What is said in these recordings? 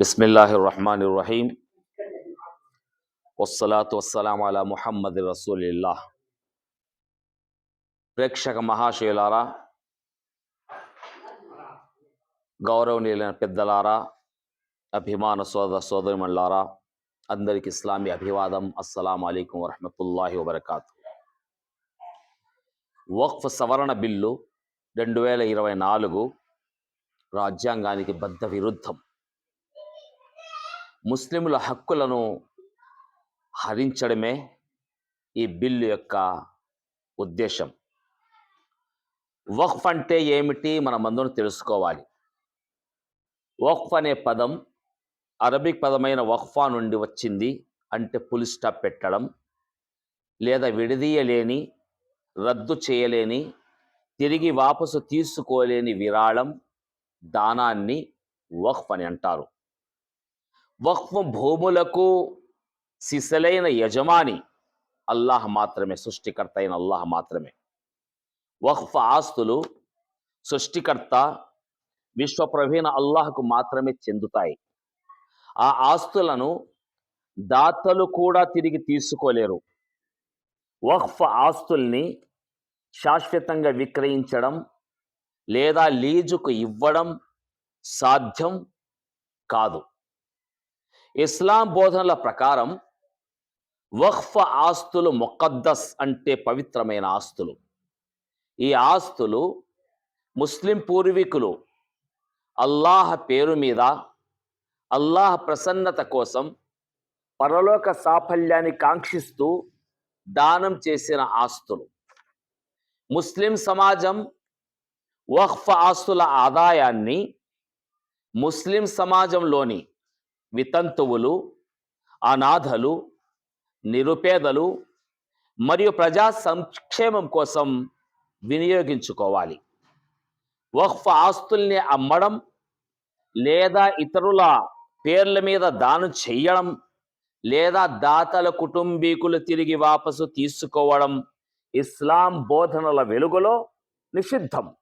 బిస్మిల్లాహి రహమాన్ రహీం వస్సలాతు వస్సలాం అలా ముహమ్మద్ రసూలిల్లా ప్రేక్షక మహాశయులారా గౌరవనీయులైన పెద్దలారా అభిమాన సోదర సోదరిమణులారా అందరికి ఇస్లామీ అభివాదం. అస్సలం అయికం వరహమతుల్లాహి వబర్కాతు. వక్ఫ్ సవరణ బిల్లు రెండు వేల ఇరవై నాలుగు రాజ్యాంగానికి బద్ధ విరుద్ధం. ముస్లింల హక్కులను హరించడమే ఈ బిల్లు యొక్క ఉద్దేశం. వక్ఫ్ అంటే ఏమిటి మనం అందరం తెలుసుకోవాలి. వక్ఫ్ అనే పదం అరబిక్ పదమైన వక్ఫా నుండి వచ్చింది అంటే పులి స్టాప్ పెట్టడం లేదా విడదీయలేని రద్దు చేయలేని తిరిగి వాపసు తీసుకోలేని విరాళం దానాన్ని వక్ఫ్ అని అంటారు. వక్ఫ్ భూములకు సిసలైన యజమాని అల్లాహ్ మాత్రమే సృష్టికర్త అయిన అల్లాహ్ మాత్రమే. వక్ఫ్ ఆస్తులు సృష్టికర్త విశ్వప్రవీణ అల్లాహకు మాత్రమే చెందుతాయి. ఆ ఆస్తులను దాతలు కూడా తిరిగి తీసుకోలేరు. వక్ఫ్ ఆస్తుల్ని శాశ్వతంగా విక్రయించడం లేదా లీజుకు ఇవ్వడం సాధ్యం కాదు. ఇస్లాం బోధనల ప్రకారం వక్ఫ్ ఆస్తులు మొకద్దస్ అంటే పవిత్రమైన ఆస్తులు. ఈ ఆస్తులు ముస్లిం పూర్వీకులు అల్లాహ్ పేరు మీద అల్లాహ్ ప్రసన్నత కోసం పరలోక సాఫల్యాన్ని కాంక్షిస్తూ దానం చేసిన ఆస్తులు. ముస్లిం సమాజం వక్ఫ్ ఆస్తుల ఆదాయాన్ని ముస్లిం సమాజంలోని వితంతువులు అనాథలు నిరుపేదలు మరియు ప్రజా సంక్షేమం కోసం వినియోగించుకోవాలి. వక్ఫ్ ఆస్తుల్ని అమ్మడం లేదా ఇతరుల పేర్ల మీద దానం చెయ్యడం లేదా దాతల కుటుంబీకులు తిరిగి వాపసు తీసుకోవడం ఇస్లాం బోధనల వెలుగులో నిషిద్ధం.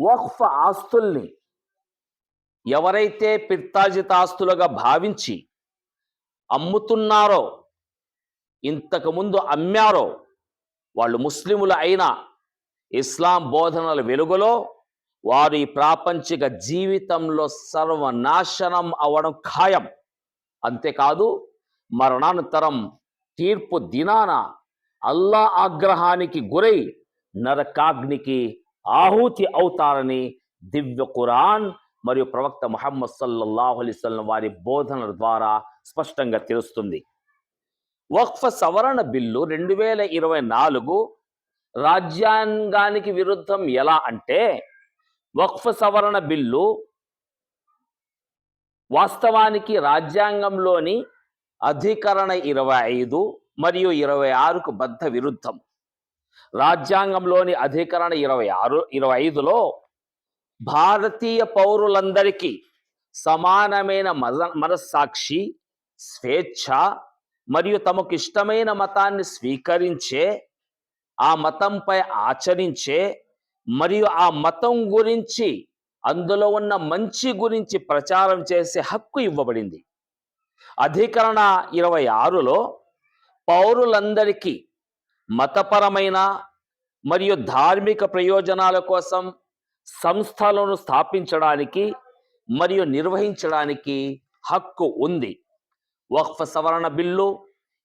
వక్ఫ్ ఆస్తుల్ని ఎవరైతే పిత్తాజిత ఆస్తులుగా భావించి అమ్ముతున్నారో ఇంతకుముందు అమ్మారో వాళ్ళు ముస్లిములు అయినా ఇస్లాం బోధనల వెలుగులో వారి ప్రాపంచిక జీవితంలో సర్వనాశనం అవడం ఖాయం. అంతేకాదు మరణానంతరం తీర్పు దినాన అల్లా ఆగ్రహానికి గురై నరకాగ్నికి ఆహుతి అవుతారని దివ్య ఖురాన్ మరియు ప్రవక్త ముహమ్మద్ సల్లల్లాహు అలైవల్లం వారి బోధనల ద్వారా స్పష్టంగా తెలుస్తుంది. వక్ఫ్ సవరణ బిల్లు రెండు వేల ఇరవై నాలుగు రాజ్యాంగానికి విరుద్ధం ఎలా అంటే వక్ఫ్ సవరణ బిల్లు వాస్తవానికి రాజ్యాంగంలోని అధికరణ ఇరవై ఐదు మరియు ఇరవై ఆరుకు బద్ధ విరుద్ధం. రాజ్యాంగంలోని అధికరణ ఇరవై ఆరు ఇరవై ఐదులో భారతీయ పౌరులందరికీ సమానమైన మద మనస్సాక్షి స్వేచ్ఛ మరియు తమకు ఇష్టమైన మతాన్ని స్వీకరించే ఆ మతంపై ఆచరించే మరియు ఆ మతం గురించి అందులో ఉన్న మంచి గురించి ప్రచారం చేసే హక్కు ఇవ్వబడింది. అధికరణ ఇరవై ఆరులో పౌరులందరికీ మతపరమైన మరియు ధార్మిక ప్రయోజనాల కోసం సంస్థలను స్థాపించడానికి మరియు నిర్వహించడానికి హక్కు ఉంది. వక్ఫ్ సవరణ బిల్లు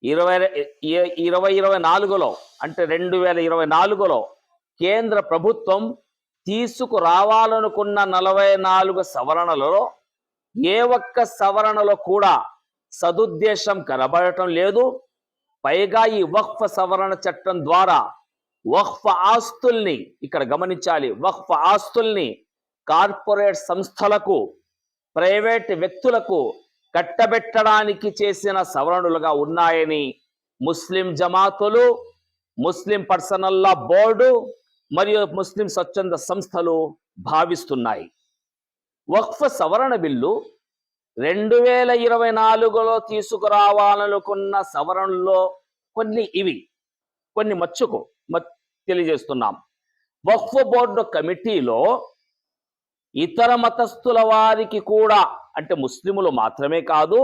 ఇరవై ఇరవై ఇరవై నాలుగులో అంటే రెండు వేల ఇరవై నాలుగులో కేంద్ర ప్రభుత్వం తీసుకురావాలనుకున్న నలభై నాలుగు సవరణలలో ఏ ఒక్క సవరణలో కూడా సదుద్దేశం కనబడటం లేదు. పైగా ఈ వక్ఫ్ సవరణ చట్టం ద్వారా వక్ఫ్ ఆస్తుల్ని ఇక్కడ గమనించాలి. వక్ఫ్ ఆస్తుల్ని కార్పొరేట్ సంస్థలకు ప్రైవేట్ వ్యక్తులకు కట్టబెట్టడానికి చేసిన సవరణలుగా ఉన్నాయని ముస్లిం జమాతులు ముస్లిం పర్సనల్ లా బోర్డు మరియు ముస్లిం స్వచ్ఛంద సంస్థలు భావిస్తున్నాయి. వక్ఫ్ సవరణ బిల్లు రెండు వేల ఇరవై నాలుగులో తీసుకురావాలనుకున్న సవరణలో కొన్ని ఇవి. కొన్ని మచ్చుకు తెలియజేస్తున్నాం. వక్ఫ్ బోర్డు కమిటీలో ఇతర మతస్థుల వారికి కూడా అంటే ముస్లిములు మాత్రమే కాదు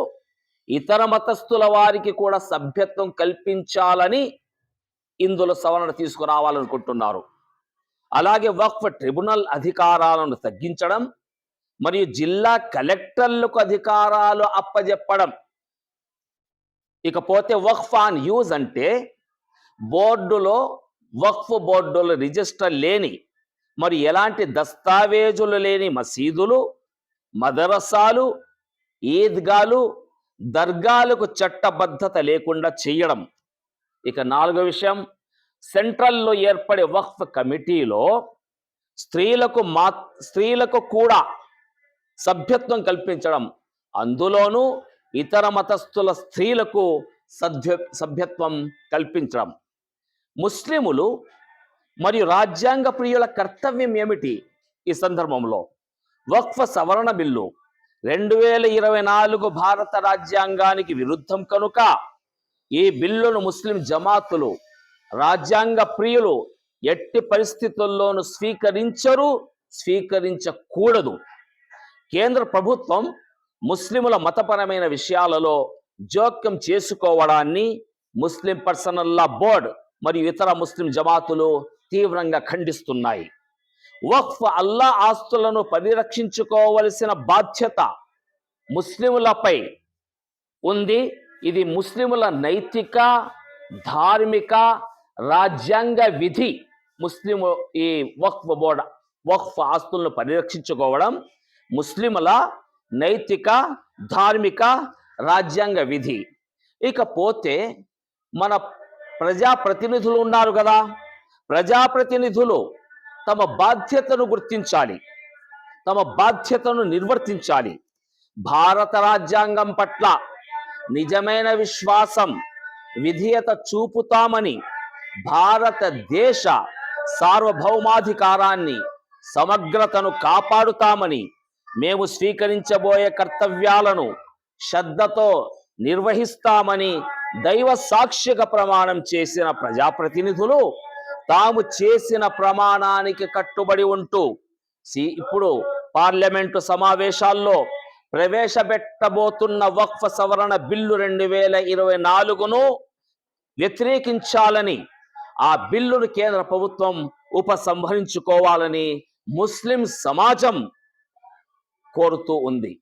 ఇతర మతస్థుల వారికి కూడా సభ్యత్వం కల్పించాలని ఇందులో సవరణ తీసుకురావాలనుకుంటున్నారు. అలాగే వక్ఫ్ ట్రిబ్యునల్ అధికారాలను తగ్గించడం మరియు జిల్లా కలెక్టర్లకు అధికారాలు అప్పజెప్పడం. ఇకపోతే వక్ఫ్ ఆన్ యూజ్ అంటే బోర్డులో వక్ఫ్ బోర్డుల రిజిస్టర్ లేని మరి ఎలాంటి దస్తావేజులు లేని మసీదులు మదరసాలు ఈద్గాలు దర్గాలకు చట్టబద్ధత లేకుండా చేయడం. ఇక నాలుగో విషయం సెంట్రల్లో ఏర్పడే వక్ఫ్ కమిటీలో స్త్రీలకు మా స్త్రీలకు కూడా సభ్యత్వం కల్పించడం. అందులోనూ ఇతర మతస్థుల స్త్రీలకు సభ్య సభ్యత్వం కల్పించడం. ముస్లిములు మరియు రాజ్యాంగ ప్రియుల కర్తవ్యం ఏమిటి ఈ సందర్భంలో? వక్ఫ్ సవరణ బిల్లు. రెండు వేల ఇరవై నాలుగు భారత రాజ్యాంగానికి విరుద్ధం కనుక ఈ బిల్లును ముస్లిం జమాతులు రాజ్యాంగ ప్రియులు ఎట్టి పరిస్థితుల్లోనూ స్వీకరించరు స్వీకరించకూడదు. కేంద్ర ప్రభుత్వం ముస్లిముల మతపరమైన విషయాలలో జోక్యం చేసుకోవడాన్ని ముస్లిం పర్సనల్ లా బోర్డ్ మరియు ఇతర ముస్లిం జమాతులు తీవ్రంగా ఖండిస్తున్నాయి. వక్ఫ్ అల్లా ఆస్తులను పరిరక్షించుకోవలసిన బాధ్యత ముస్లిములపై ఉంది. ఇది ముస్లిముల నైతిక ధార్మిక రాజ్యాంగ విధి ముస్లిము ఈ వక్ఫ్ బోర్డ్ వక్ఫ్ ఆస్తులను పరిరక్షించుకోవడం ముస్లిముల నైతిక ధార్మిక రాజ్యాంగ విధి. ఇకపోతే మన ప్రజాప్రతినిధులు ఉన్నారు కదా. ప్రజాప్రతినిధులు తమ బాధ్యతను గుర్తించాలి. తమ బాధ్యతను నిర్వర్తించాలి. భారత రాజ్యాంగం పట్ల నిజమైన విశ్వాసం విధేయత చూపుతామని భారతదేశ సార్వభౌమాధికారాన్ని సమగ్రతను కాపాడుతామని మేము స్వీకరించబోయే కర్తవ్యాలను శ్రద్ధతో నిర్వహిస్తామని దైవ సాక్ష్యక ప్రమాణం చేసిన ప్రజాప్రతినిధులు తాము చేసిన ప్రమాణానికి కట్టుబడి ఉంటూ సి- ఇప్పుడు పార్లమెంటు సమావేశాల్లో ప్రవేశపెట్టబోతున్న వక్ఫ్ సవరణ బిల్లు రెండు వేల ఇరవై నాలుగును వ్యతిరేకించాలని ఆ బిల్లును కేంద్ర ప్రభుత్వం ఉపసంహరించుకోవాలని ముస్లిం సమాజం కోరుతూ ఉంది.